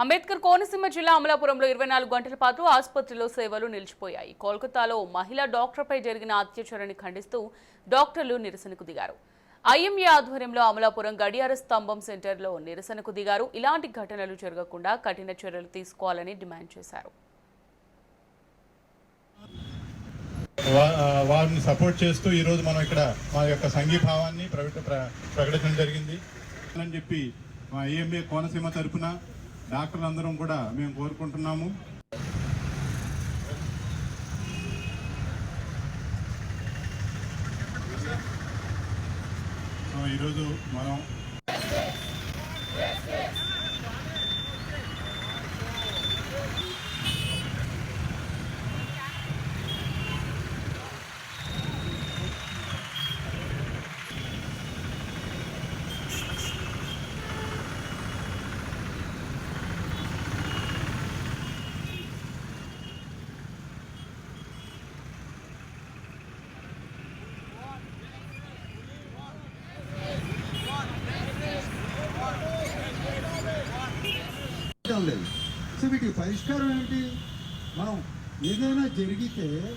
అంబేద్కర్ కోనసీమ జిల్లా అమలాపురంలో ఇరవై నాలుగు గంటల పాటు ఆసుపత్రిలో సేవలు నిలిచిపోయాయి. కోల్కతాలో మహిళా డాక్టర్పై జరిగిన అత్యాచారాన్ని ఖండిస్తూ డాక్టర్లు నిరసనకు దిగారు. ఐఎంఏ ఆధ్వర్యంలో అమలాపురం గడియార స్తంభం సెంటర్లో నిరసనకు దిగారు. ఇలాంటి ఘటనలు జరగకుండా కఠిన చర్యలు తీసుకోవాలని డిమాండ్ చేశారు. వారిని సపోర్ట్ చేస్తూ ఈరోజు మనం ఇక్కడ మా యొక్క సంఘీభావాన్ని ప్రకటించడం జరిగింది. అని చెప్పి మా ఏఎంఏ కోనసీమ తరఫున డాక్టర్లందరం కూడా మేము కోరుకుంటున్నాము. సో ఈరోజు మనం చేయడం లేదు. సో వీటికి పరిష్కారం ఏంటి మనం ఏదైనా జరిగితే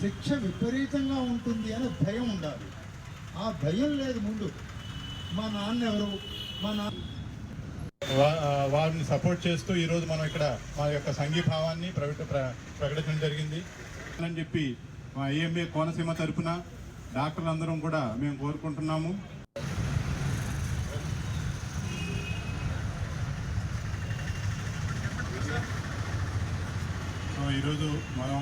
శిక్ష విపరీతంగా ఉంటుంది అనే భయం ఉండాలి. ఆ భయం లేదు ముందు. మా నాన్న ఎవరు? మా నాన్న వారిని సపోర్ట్ చేస్తూ ఈరోజు మనం ఇక్కడ మా యొక్క సంఘీభావాన్ని ప్రకట ప్ర- ప్రకటించడం జరిగింది. అని చెప్పి మా ఏఎంఏ కోనసీమ తరపున డాక్టర్లందరం కూడా మేము కోరుకుంటున్నాము. ఈరోజు మనం